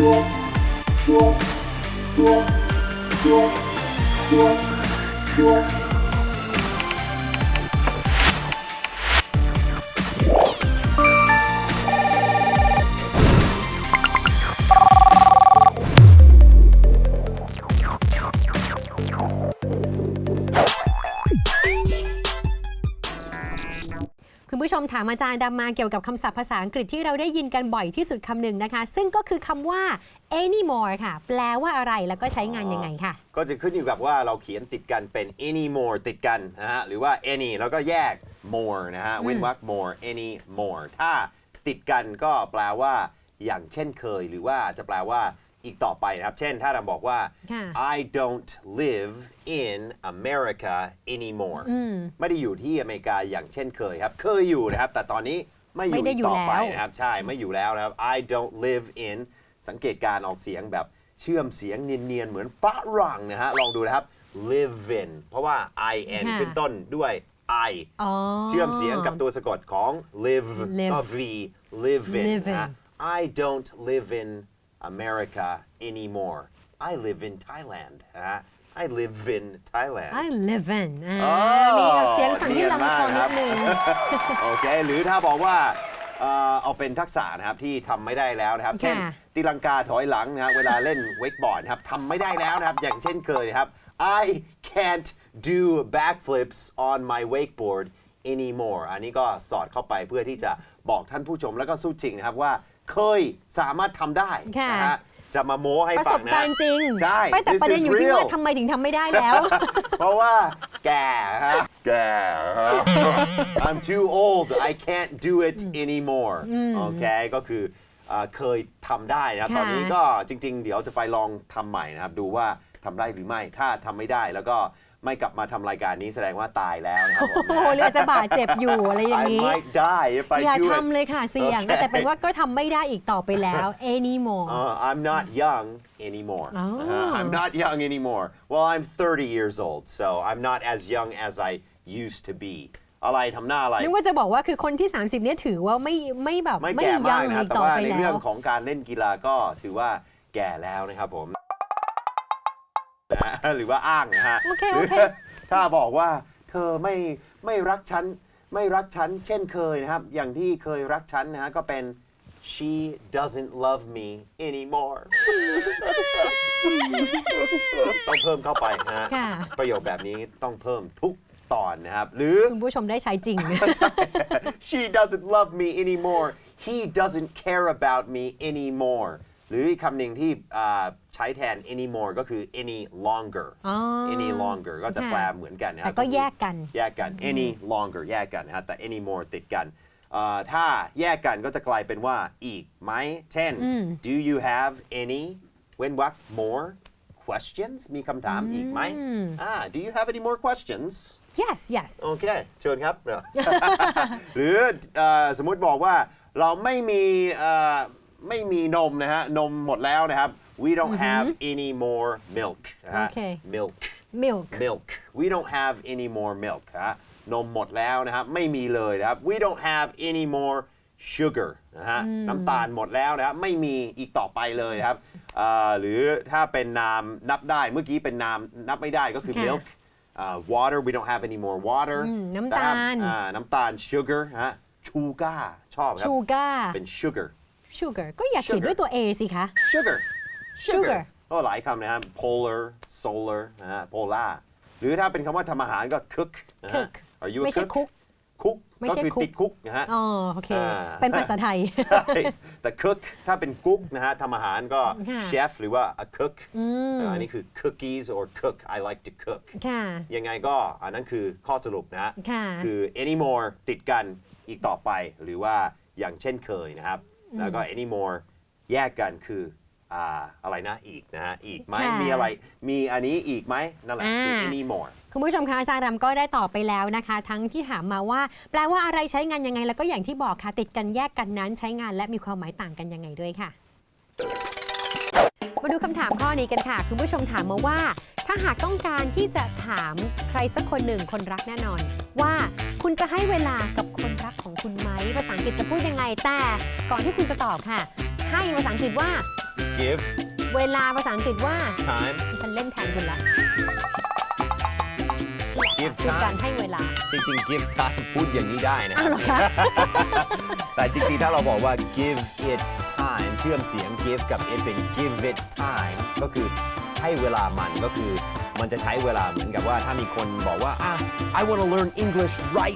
คุ มถามอาจารย์ดำมาเกี่ยวกับคำศัพท์ภาษาอังกฤษที่เราได้ยินกันบ่อยที่สุดคำหนึ่งนะคะ ซึ่งก็คือคำว่า anymore ค่ะ แปลว่าอะไรแล้วก็ใช้งานยังไงค่ะ ก็จะขึ้นอยู่กับว่าเราเขียนติดกันเป็น any more ติดกันนะฮะหรือว่า any แล้วก็แยก more นะฮะเว้นวรรค more any more ถ้าติดกันก็แปลว่า อย่างเช่นเคย หรือว่าจะแปลว่า อีกต่อไปนะครับ เช่นถ้าเราบอกว่า ค่ะ I don't live in America anymore ไม่ได้อยู่ที่อเมริกาอย่างเช่นเคยครับ เคยอยู่นะครับ แต่ตอนนี้ไม่อไม่ยู่ได้อีกอยู่ต่อไปแล้ว นะครับ ใช่ไม่อยู่แล้วนะครับ I don't live in สังเกตการออกเสียงแบบเชื่อมเสียงเนียนๆ เหมือนฝรั่งนะฮะ ลองดูนะครับ live in เพราะว่า i n ค่ะ ขึ้นต้นด้วย i อ๋อ เชื่อมเสียงกับตัวสะกดของ live Live ก็ v live in Live in นะฮะ I don't live in America anymore I live in Thailand นะฮะ I live in Thailand I live in อ่าอ๋อมีเสียงสั่งที่ลำคอนิดนึงโอเค หรือถ้าบอกว่าเอ่อเอาเป็นทักษะนะครับที่ทำไม่ได้แล้วนะครับ เช่น ค่ะ ตีลังกาถอยหลังนะครับเวลาเล่นเวกบอร์ดนะครับทำไม่ได้แล้วนะครับ อย่างเช่นเคยนะครับ I can't do backflips on my wakeboard anymore อันนี้ก็สอดเข้าไปเพื่อที่จะบอกท่านผู้ชมแล้วก็สู้จริงนะครับว่า เคยสามารถทำได้ค่ะนะฮะจะมาโม้ให้ประฟัสงบนะ การณ์จริงใช่ไม่แต่ This ประเด็น is อยู่ที่ว่า real ทำไมถึงทำไม่ได้แล้ว เพราะว่าแก่ฮะแก่ฮะ I'm too old I can't do it anymore โอเคก็คือเอ่อเคยทำได้นะครับค่ะ ตอนนี้ก็จริง ๆ เดี๋ยวจะไปลองทำใหม่นะครับ ดูว่าทำได้หรือไม่ถ้าทำไม่ได้แล้วก็ ไม่กลับมาทำรายการนี้แสดงว่าตายแล้วนะครับผมโอ้โหหรืออาจจะบาดเจ็บอยู่อะไรอย่าง I นี้ might die if I อย่า do ทำเลย it ค่ะเสี่ยง โอเค แต่เป็นว่าก็ทำไม่ได้อีกต่อไปแล้ว anymore Uh, I'm not young anymore. Oh. Uh, I'm not young anymore. Well, I'm 30 years old, so I'm not as young as I used to be. อะไรทำหน้าอะไร นึกว่าจะบอกว่าคือคนที่ 30 เนี่ยถือว่าไม่ไม่แบบไม่ไม่แก่ยัมากงนะครับอีกแต่ต่อว่าไปในแล้เรื่อวงของการเล่นกีฬาก็ถือว่าแก่แล้วนะครับผม นะฮะหรือว่าอ้างนะฮะโอเคหรืโอเค ถ้าบอกว่าเธอไม่ไม่รักฉันไม่รักฉันเช่นเคยนะครับ อย่างที่เคยรักฉันนะฮะก็เป็น she doesn't love me anymore ต้องเพิ่มเข้าไปนะฮะค่ะ ประโยคแบบนี้ต้องเพิ่มทุกตอนนะครับ หรือ คุณผู้ชมได้ใช้จริง she doesn't love me anymore he doesn't care about me anymore หรืออีกคำหนึ่งที่อ่าใช้แทน anymore ก็คือ any longer อ๋อ any longer ก็จะค่ะ แปลเหมือนกันนะครัแต่ก็คือแยกกัน แยกกัน any longer แยกกันนะฮะแต่ anymore ติดกันอ่าถ้าแยกกันก็จะกลายเป็นว่าอีกไหมเช่น do you have any เว้นวรรค more questions มีคำถามอีกไหมอ่า do you have any more questions yes yes โอเค เชิญครับ หรือเอ่อสมมุติบอกว่าเราไม่มีเอ่อ ไม่มีนมนะฮะ นมหมดแล้วนะครับ we don't have any more milk นะฮะโอเค milk milk milk we don't have any more milk นะฮะนมหมดแล้วนะครับ ไม่มีเลยนะครับ we don't have any more sugar นะฮะน้ำตาลหมดแล้วนะครับ ไม่มีอีกต่อไปเลยนะครับเอ่อหรือถ้าเป็นนามนับได้เมื่อกี้เป็นนามนับไม่ได้ก็คือ ค่ะ milk อ่า water we don't have any more water น้ำตาล แต่ถ้อ่าน้ำตาล sugar ฮะ sugar ชอบครับ sugar เป็น sugar sugar ก็อย่าเขียน Sugar ด้วยตัว a สิคะ sugar Sugar ก็หลายคำนะครับ polar solar นะฮะ polar หรือถ้าเป็นคำว่าทำอาหารก็ cook นะฮะ cook Are you a ไม่ใช่ cook cook คุกไม่ก็ใช่คือ cook ติดคุกนะฮะ อ๋อโอเค อ่า เป็นภาษาไทย ใช่แต่ cook ถ้าเป็นกุ๊กนะฮะทำอาหารก็ ค่ะ chef หรือว่า a cook อันนี้คือ cookies or cook I like to cook ค่ะ ยังไงก็อันนั้นคือข้อสรุปนะฮะค่ะ คือ anymore ติดกันอีกต่อไป หรือว่าอย่างเช่นเคยนะครับ แล้วก็ anymore แยกกันคืออ่าอะไรนะอีกนะฮะอีกไหมค่ะ มีอะไร มีอันนี้อีกไหมนั่นแหละคืออ่า anymore คุณผู้ชมคะอาจารย์รำก็ได้ตอบไปแล้วนะคะ ทั้งที่ถามมาว่า แปลว่าอะไรใช้งานยังไงแล้วก็อย่างที่บอกค่ะติดกันแยกกันนั้นใช้งานและมีความหมายต่างกันยังไงด้วยค่ะ มาดูคำถามข้อนี้กันค่ะ คุณผู้ชมถามมาว่า ถ้าหากต้องการที่จะถามใครสักคนหนึ่งคนรักแน่นอน ว่าคุณจะให้เวลากับคนรักของคุณไหมภาษาอังกฤษจะพูดยังไงแต่ก่อนที่คุณจะตอบค่ะ ให้ภาษาอังกฤษว่า give เวลาภาษาอังกฤษว่า time ดิฉันเล่นแทนคุณละ give คือการ time ให้เวลาจริงๆ give time พูดอย่างนี้ได้นะคอ้าวรับเหรอคะ แต่จริงๆ ถ้าเราบอกว่า give it time เชื่อมเสียง give กับ it เป็น give it time ก็คือให้เวลามันก็คือมันจะใช้เวลาเหมือนกับว่าถ้ามีคนบอกว่าอะ I want to learn English right